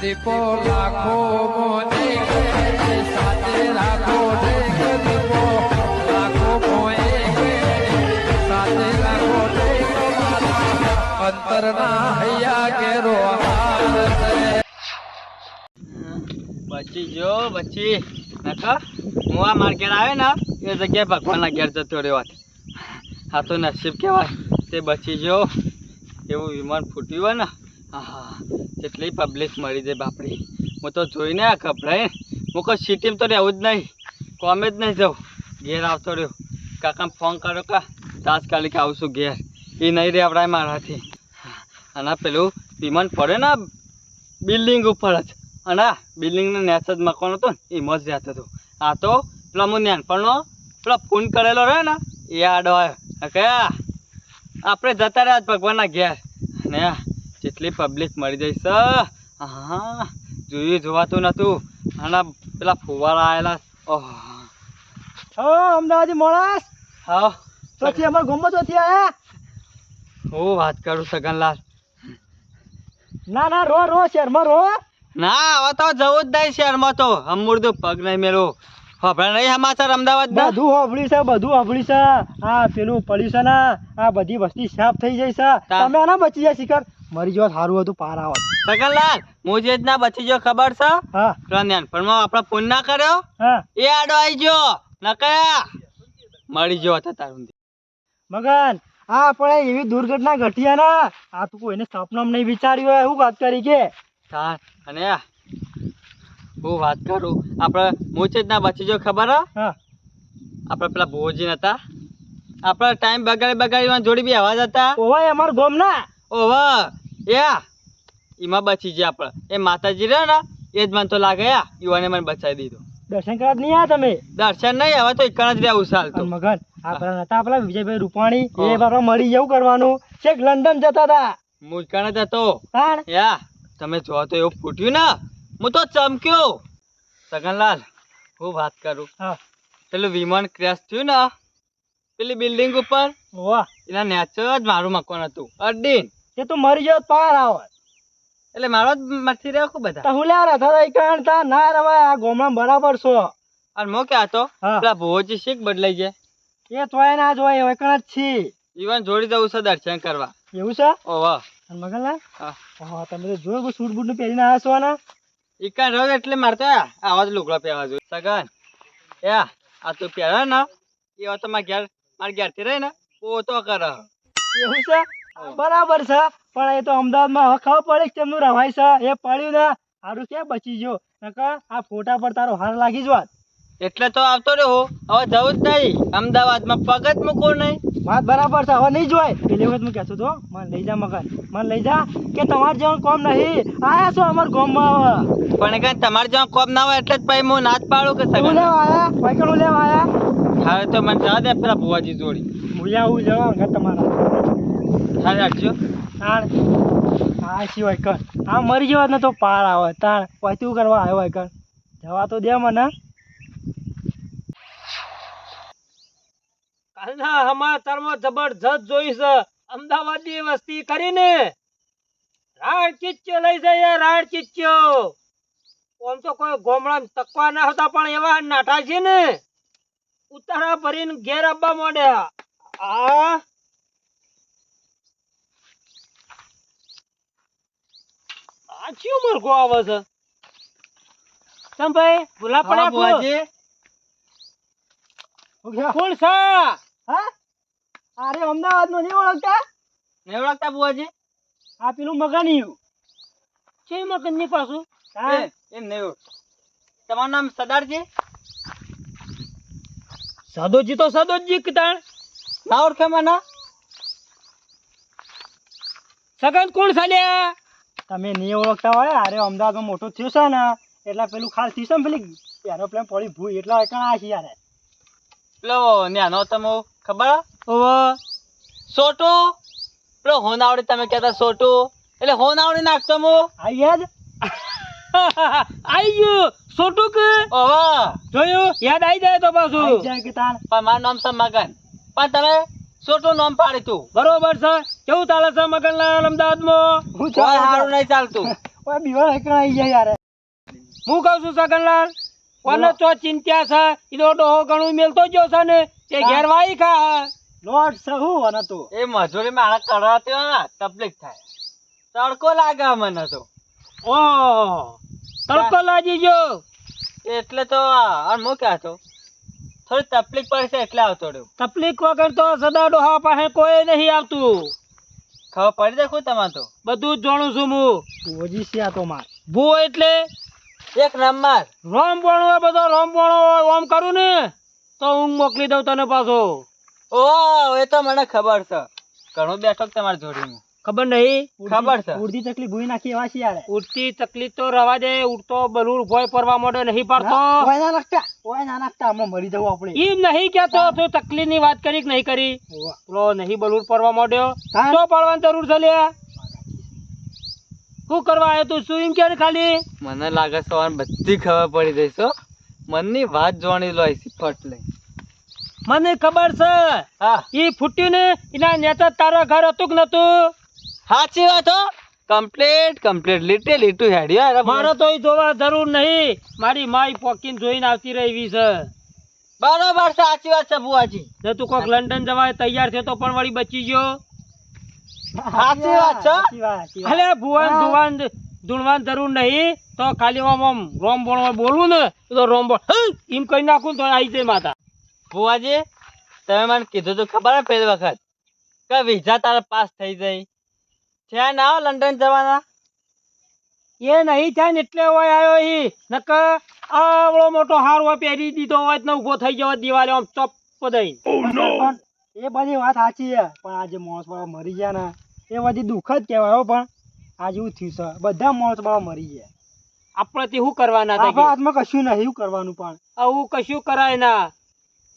દીપો લાખો મોને સાથે રાખો દીપો. લાખો મોએ બચી જો બચી. નકા હું આ માર્કેટ આવે ને, એ જગ્યાએ ભગવાનના ઘેર જતો રહ્યો આ તો નસીબ કહેવાય. તે બચી જો એવું વિમાન ફૂટ્યું હોય ને હા કેટલી પબ્લિક મળી જાય બાપડી. હું તો જોઈને આ ગભરાય, હું. કોઈ સિટીમાં તો રહેવું જ નહીં. કોમે જ નહીં જાઉં ઘેર આવતો રહ્યો. કાકા ફોન કરો કા તાત્કાલિક આવશું ઘેર. એ નહીં રેવડાય મારાથી. અને પેલું વિમાન પડે ને બિલ્ડિંગ ઉપર જ. અને બિલ્ડિંગનો નેચ જ મકાન હતો ને, એમાં જ રહેતો હતો. આ તો પેલા હું નાનપણનો પેલો ફોન કરેલો રહ્યો ને, એ આડો આવ્યો. કયા આપણે જતા રહ્યા ભગવાનના ઘેર. અને આ જેટલી પબ્લિક મળી જઈશ હા જોયું જોવાતું નતું. અને પેલા ફુવારા આવેલા ઓહ. હા અમદાવાદી માણસ હા. પછી અમારા ગામમાં ચોથી આયા. હું વાત કરું સગનલાલ? ના ના રો રો શહેરમાં રો. ના હવે તો જવું જ નહીં શહેરમાં તો. અમૂર્દું પગ નહીં મેળવું ખબર નહીં સમાચાર અમદાવાદ બધું હોભળી છે બધું હભળી છે. આ પેલું પડ્યું છે ને આ બધી વસ્તી સાફ થઈ જાય છે. તમે આના બચી જાય શિખર મરી જવા સારું હતું પાર આવત સગનલાલ હું ના બચી જો ખબર છે? હા. પેલા નાનપણમાં આપણો ફોન ના કર્યો? હા. એ આડો આવી ગયો. નકયા મરી મળી હતા તારું મગન આ આપણે એવી દુર્ઘટના ઘટી ને આ તું કોઈને સપનામાં નહીં વિચાર્યું હોય એવું વાત કરી કે? તાર અને હું વાત કરું. આપણે મોજેજ ના બચી જો ખબર હે? હા. આપણે પેલા ભોજી હતા. આપણા ટાઈમ બગાડી બગાડી જોડી બી અવાજ હતા. ઓવાય અમાર ગોમ ના ઓવા યા એમાં બચી ગયા આપણે એ માતાજી રહે ને એ જ મને તો લાગે યા યુવાને મને બચાવી દીધું. દર્શન કરવા નહીં આવ્યા તમે? દર્શન નહીં હવે તો એક જ રહેવું ચાલ તો મગન આપણા હતા આપણા વિજયભાઈ રૂપાણી એ બાપા મળી જવું કરવાનું. છેક લંડન જતા હતા મુજકાણે જતો. યા તમે જો તો એવું ફૂટ્યું ને હું તો ચમક્યો. સગનલાલ હું વાત કરું. હા. પેલું વિમાન ક્રેશ થયું ને પેલી બિલ્ડિંગ ઉપર વાહ એના નેચર જ મારું મકાન હતું. અડીન એ તો મરી જાવ પાર આવે. એટલે મારો જ મરથી રહ્યો ખૂબ બધા? તો હું લ્યા ઈકણ તા ના રવાય આ ગોમડા બરાબર છો. અને મો હતો? હા. પેલા ભોજી શીખ બદલાઈ જાય એ તોય ના જોય હવે કણ જ છી. ઈવન જોડી દઉં છે દર્શન કરવા. એવું છે? ઓહો અને મગનલાલ? હા. તમે તો જોયું સૂટ બૂટનું પહેરીને આવ્યા છો ને? ઈકાન રહ્યો એટલે મારતો આવા જ લુગડા પહેરવા જોઈએ. સગન એ આ તું પહેરે ને. એ તો મારા ઘેર મારા ઘેરથી રહે ને. પોતો કરે. એવું છે? બરાબર છે. પણ એ તો અમદાવાદમાં હવે ખબર પડે તેમનું રવાય છે. એ પડ્યું ને સારું ક્યાં બચી ગયો. નકર આ ફોટા પર તારો હાર લાગી જ વાત. એટલે તો આવતો રહ્યો હવે જવું જ નહીં. અમદાવાદમાં પગત મૂકો નહીં. વાત બરાબર છે. હવે નહીં જોય પેલી વખત હું કહેતો તો મને લઈ જા મગન. મને લઈ જા કે તમારે જેવું કોમ નહીં. આયા છો અમાર ગામમાં હવે. પણ કે તમારે જેવું કોમ ના હોય એટલે જ ભાઈ હું નાચ પાડું કે સગા લેવા આયા? વાયકણ હું લેવા આયા? હવે તો મને જવા દે પેલા ભુવાજી જોડી. હું આવું લેવા તમારા. હા રાખજો. તાણ. આ સિવાય કર. આ મરી જવા ને તો પાર આવે. તાણ. પછી કરવા આવ્યો હોય કર. જવા તો દે મને. કાલના સમાચારમાં જબરજસ્ત જોઈશ અમદાવાદની વસ્તી કરીને. રાડ ચિચ્ચો લઈ જાય રાડ ચીચ્યો આમ તો કોઈ ગોમડા તકવા ના હતા પણ એવા નાઠા છે ને. ઉતારા ભરીને ઘેર આવવા માંડ્યા. આ આ ચિયો મરઘો આવે છે? તમ ભાઈ ભૂલા પડ્યા? ભુવાજી. કોણ છે? હા? અરે અમદાવાદ નો નહીં ઓળખતા? નહીં ઓળખતા ભુવાજી? આ પેલું મગાનિયું. છે મગનની પાછું? હા. એ નહીં તમારું નામ સરદારજી? સાદોજી તો સાદોજી કિતાણ ના ઓળખે મને? સગન કોણ સાલ્યા તમે નહીં ઓળખતા હોય અરે અમદાવાદમાં મોટો થયો છે ને એટલે પેલું ખાસ થયું છે ને પેલી એરોપ્લેન પડી ભૂઈ એટલે આ છે યાર. પેલો ન્યાનો તમે ખબર? ઓવો સોટો? પેલો હોનાવડી તમે કહેતા સોટો. એટલે હોનાવડી નાખતો મો આઈ યાદ આઈ ગયો. છોટું કે? ઓવા જોયું? યાદ આવી જાય તો પાછું. જાય કે તાર પણ મારું નામ છે મગન. પણ તમે સોટું નામ પાડી તું. બરોબર છે? કેવું ચાલે છે મગનલાલ અમદાવાદમાં? હું સારું નહીં ચાલતું. એકલા આવી જાય યાર. હું કહું છું સગનલાલ કોને તો ચિંતા છે? ઈનો ડોહો ઘણું મેલતો ગયો છે ને. તે. ઘેર વાઈ ખા. લોટ સહુ અને તો. એ મજૂરી મારા કરવાથી હોય તકલીફ થાય. તડકો લાગે મને તો. ઓ તડકો લાગી ગયો. એટલે તો આ હું ક્યાં તો. થોડી તકલીફ પડશે એટલે આવતો રહ્યો. તકલીફ વગર તો સદા ડોહા પાસે કોઈ નહીં આવતું. ખબર પડી દેખું તમારે તો? બધું જ જાણું છું હું. છે આ તો માર. ભૂ એટલે? એક નંબર. રોમ બોણો હોય બધો રોમ બોણો હોય ઓમ કરું ને તો હું મોકલી દઉં તને પાછો. ઓ એ તો મને ખબર છે. ઘણું બેઠો તમારે તમારી જોડીમાં ખબર નહીં? ખબર છે. ઉડતી તકલીફ ભૂઈ નાખી એવા છે યાર ઉડતી તકલીફ તો રવા દે ઉડતો બલૂર ભોય પરવા મોડે નહીં પડતો. ઓય ના નાખતા ઓય ના નાખતા આમાં મરી જવું આપણે. ઈ નહીં કેતો તો તકલીફની વાત કરી કે નહીં કરી. પેલો નહીં બલૂર પરવા મોડ્યો તો પડવાની જરૂર છે લ્યા શું કરવા આવ્યો તું? શું એમ કે ખાલી? મને લાગે છે બધી ખબર પડી જઈશ મનની વાત જોવાની લો આઈસી ફટ લઈ. મને ખબર છે. હા. ઈ ફૂટ્યું ને એના નેતા તારા ઘર હતું કે નતું? સાચી વાત હો. કમ્પ્લીટ કમ્પ્લીટ લીટે લીટું હેડ્યો મારો તો ઈ જોવા જરૂર નહીં. મારી માઈ પોકીને જોઈને આવતી રહી છે. બરોબર સાચી વાત છે બુઆજી જો તું કોક લંડન જવા તૈયાર થયો તો પણ વળી બચી ગયો. સાચી વાત છે. અલે ભુવન હા. ધૂણવાન જરૂર નહીં. તો ખાલી આમ આમ રોમ બોણ બોલું ને તો રોમ બોણ એમ કહી નાખું ને તો આવી જાય માતા. ભુવાજી તમે મને કીધું તું ખબર હે પેલી વખત? કે વિઝા તારા પાસ થઈ જાય? છે ના લંડન જવાના. એ નહીં થાય એટલે હોય આવ્યો ઈ. નક આવડો મોટો હારો પહેરી દીધો હોય ને ઊભો થઈ ગયો દિવાલે આમ ચોપ દઈ એ બધી વાત સાચી છે. પણ આજે મોસ બાબા મરી ગયા ને. એ બધી દુઃખ જ કહેવાય પણ આજે એવું થયું છે. બધા મોસ બાબા મરી ગયા. આપણે શું કરવાના આપણા હાથમાં કશું નહીં શું કરવાનું પણ? આવું કશું કરાય ના.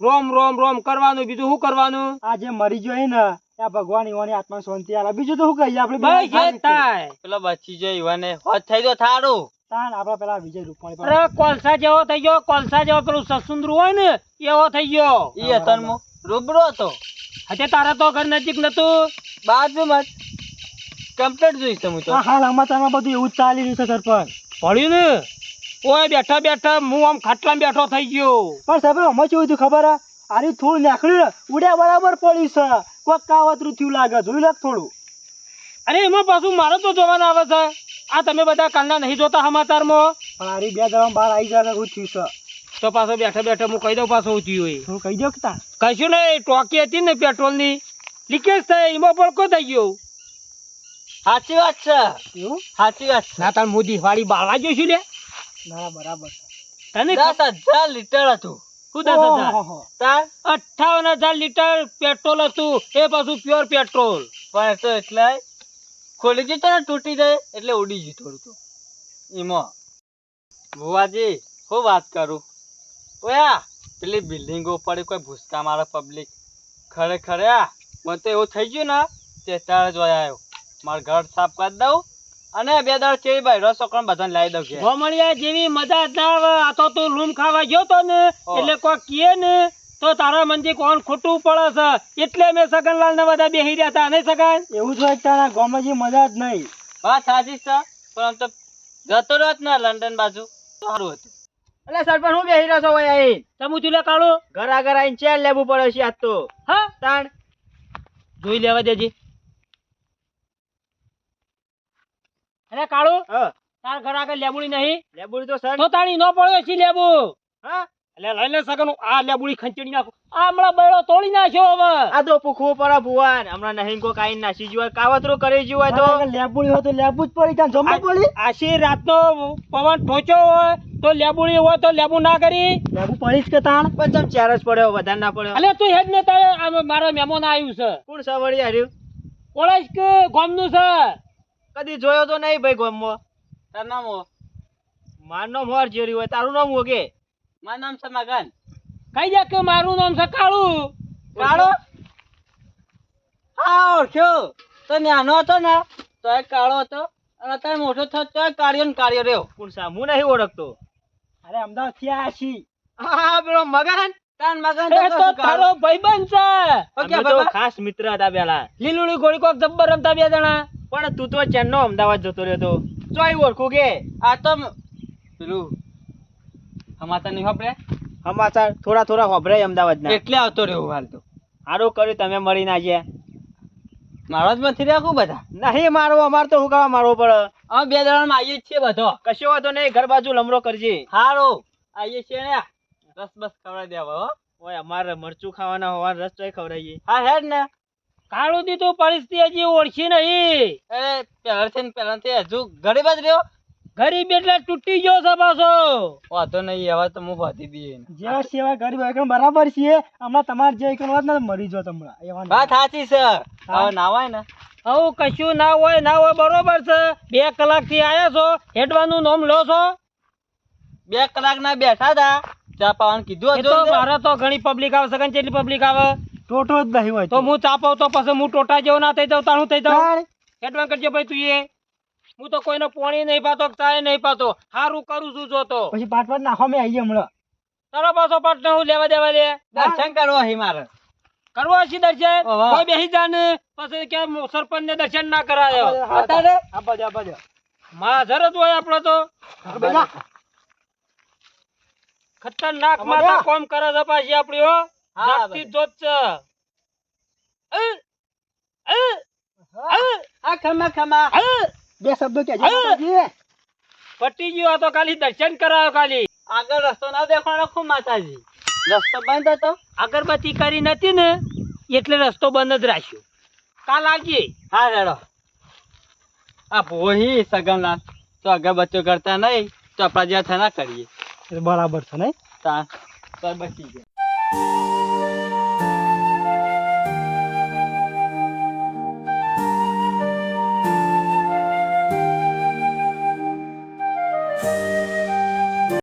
રોમ રોમ રોમ કરવાનું બીજું શું કરવાનું? આજે મરી ગયો ને. ત્યાં ભગવાન ઈવાની આત્મા શાંતિ આલે. બીજું તો શું કહીએ? આપણે ભાઈ જે થાય પેલો બચી જાય ઈવાને હોત થઈ ગયો થારું. તાન આપણા પેલા વિજય રૂપાણી અરે કોલસા જેવો થઈ ગયો. કોલસા જેવો પેલું સસુંદરું હોય ને એવો થઈ ગયો. ઈ હતો ને રૂબરૂ હતો. હતે તારા તો ઘર નજીક નતું. બાજુમાં કમ્પ્લીટ જોઈશ હું તો. હાલ સમાચારમાં બધું એવું જ ચાલી રહ્યું છે સરપંચ. પડ્યું ને? ઓય બેઠા બેઠા હું આમ ખાટલામાં બેઠો થઈ ગયો. પણ સાહેબ અમે કેવું ખબર આ આરી થોડું નાખડ્યું ઉડ્યા બરાબર પડ્યું છે. કોઈક કાવતરું થયું લાગે જોઈ લે થોડું. અરે એમાં પાછું મારે તો જોવાનું આવે છે. આ તમે બધા કાલના નહીં જોતા સમાચારમાં? પણ આરી બે જવા બહાર આવી જાય થયું છે. તો પાછો બેઠા બેઠા હું કહી દઉં પાછું થયું હોય હું કહી દઉં કે કશું નહીં ટોકી હતી ને પેટ્રોલની. લીકેજ થાય એમાં પડકો થઈ ગયો. સાચી વાત છે. એવું? સાચી વાત છે. ના તાર મોદી વાળી બાળવા જોઈશું લે. ના બરાબર છે. તને દસ હજાર લીટર હતું. અઠાવન હજાર લીટર પેટ્રોલ હતું. એ પાછું પ્યોર પેટ્રોલ. પણ તો એટલે ખોલી ગયું તો તૂટી જાય. એટલે ઉડી ગયું થોડું તો. એમાં. ભુવાજી હું વાત કરું? ઓયા પેલી બિલ્ડિંગો ઉપર કોઈ ભૂસકા મારે પબ્લિક ખરેખર આ મને તો એવું થઈ ગયું ને તે તારે જ વયા આવ્યો. મારું ઘર સાફ કરી દઉં. અને બે દાડ ચેવી ભાઈ? રસો છોકરા બધાને લાવી દઉં છે ગોમળિયા જેવી મજા જ ના આવે. આ તો તું લૂમ ખાવા ગયો તો ને એટલે કોઈ કીએ ને તો તારા મંદી કોણ ખોટું પડે છે? એટલે મેં સગનલાલ ને બધા બેહી રહ્યા હતા નહીં સગન? એવું જ હોય તારા ગોમજી મજા જ નહીં. વાત સાચી છે પણ આમ તો જતો રહ્યો જ ને લંડન બાજુ. તો સારું હતું. એટલે સરપંચ હું બેહી રહ્યો છો ભાઈ અહીં તમે ચૂલે કાઢો? ઘર આગળ આવીને ચેર લેવું પડે છે આજ તો. હા? તાણ. જોઈ લેવા દેજે. અરે કાળુ તાર ઘર આગળ લેબુડી નહીં? લેબુડી તો સર તો તાણી નો પડ્યો છે લેબુ. હા? એટલે લઈ લે સગન આ લેબુડી ખંચડી નાખો. આ હમણાં બૈડો તોડી નાખ્યો હવે. આ તો પૂખવું પડે ભુવાન. હમણાં નહીં કો કાઈ નાસી જીવાય કાવતરો કરી જીવાય તો. લેબુડી હોય તો લેબુ જ પડી ત્યાં જમવા પડી? આશી રાતનો પવન ઠોચો હોય તો લેબુડી હોય તો લેબુ ના કરી. લેબુ પડી જ કે તાણ? પણ ચમ ચાર જ પડ્યો વધારે ના પડ્યો. અલે તું હેડ ને તારે મારો મહેમાન આવ્યું છે. કોણ સવડી આવ્યું કોલેજ કે ગામનું છે? કદી જોયો તો નહીં ભાઈ ગામમાં તાર નામ હો? મારું નામ હોર જેરી હોય તારું નામ હું કે મારું નામ છે મગન. કઈ જા કે મારું નામ છે કાળુ? કાળો? હા ઓળખ્યો તો નાનો હતો ને તો એ કાળો હતો. અને અત્યારે મોટો થયો તો કાર્ય ને કાર્ય રહ્યો. કોણ સા હું નહીં ઓળખતો. અરે અમદાવાદથી આ છી. હા પેલો મગન? તાન મગન તો તારો ભાઈબંધ છે. ખાસ મિત્ર હતા પેલા. લીલુડી ગોળી કોક જબ્બર રમતા બે જણા. પણ તું તો ચેન્નો અમદાવાદ જતો રહ્યો તો. ચોય ઓળખું કે આ તો પેલું હમાચાર નહીં વાપરે હમાચાર થોડા થોડા હોભરાય અમદાવાદના. એટલે આવતો રહ્યો હાલ તો. સારું કર્યું તમે મળીને આજે મારો જ નથી રાખું બધા? નહીં મારવો અમાર તો હું કરવા મારવો પડે અમે બે દડામાં આવીએ જ છીએ બધો. કશો વાંધો નહીં ઘર બાજુ લમરો કરજે. હારું. આવીએ છીએ ને. રસ બસ ખવડાવી દેવા હો. ઓય અમારે મરચું ખાવાના હોવા રસ ચોય ખવડાવીએ. હા હેડ ને. કાળું દીધું પરિસ્થિતિ હજી ઓળખી નહીં. અરે પહેલાથી પહેલાથી હજુ ગરીબ જ રહ્યો? ગરીબ એટલે તૂટી ગયો છે પાછો. વાંધો નહીં હવે તો હું વાંધી દઈએ જેવા સેવા ગરીબ હોય બરાબર છીએ હમણાં તમારે જે એકદમ વાત ને મરી જો એવા વાત સાચી છે. હવે નાવાય ને? આવું કશું ના હોય ના હોય બરોબર છે. બે કલાકથી આયા છો હેડવાનું નામ લો છો. બે કલાક ના બેઠા હતા. ચા પાવાનું કીધું હતું તો મારે તો ઘણી પબ્લિક આવે સગન કેટલી પબ્લિક આવે? ટોટો જ નહીં હોય તો હું ચાપો તો પછી હું ટોટા જેવો ના થઈ જાઉં તાણું થઈ જાઉં. હેડવાન કરજો ભાઈ તું એ. હું તો કોઈને પોણી નહીં પાતો કે ચાય નહીં પાતો. હારું કરું છું જોતો પછી પાટ પાટ નાખો મેં આવીએ હમણાં. તારો પાછો પાટ હું લેવા દેવા લે દર્શન કરવો હી મારે? કરવો છે દર્શન? કોઈ બેસી જા ને પછી કે સરપંચ ને દર્શન ના કરાયો. અત્યારે આ બાજુ આ બાજુ માધર જ હોય આપણો તો. ખતરનાક માતા કોમ કરે છે પાછી આપણી હા, જાગતી જોત છે અ, અ, અ, આ ખમા ખમા. બે શબ્દો કે પટી ગયો તો ખાલી દર્શન કરાયો ખાલી. આગળ રસ્તો ના દેખાણો ખુ માતાજી. રસ્તો બંધ હતો? અગરબત્તી કરી નથી ને એટલે રસ્તો બંધ જ રાખ્યો. કાલ આવજે હા રેડો. આ ભોહી સગનલાલ તો અગરબત્તીઓ કરતા નહીં તો આપણા જ્યાં થના કરીએ. બરાબર છે નહીં? તા તો બચી ગયા.